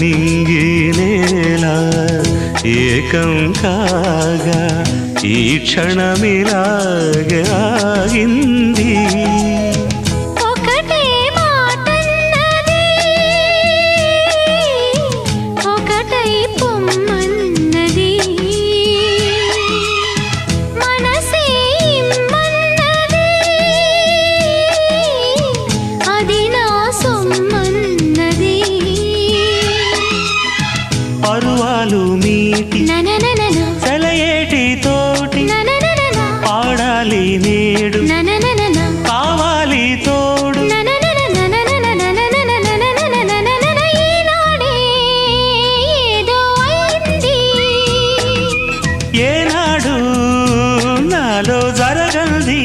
నింగినేలా ఏకం కాగా ఈ క్షణమిలాగింది ఒకటై పొమ్మన్న భావాలు మీటి సెలయేటి తోటి పాడాలి నేడు. కావాలి తోడు. ఏనాడు నాలో జరగంది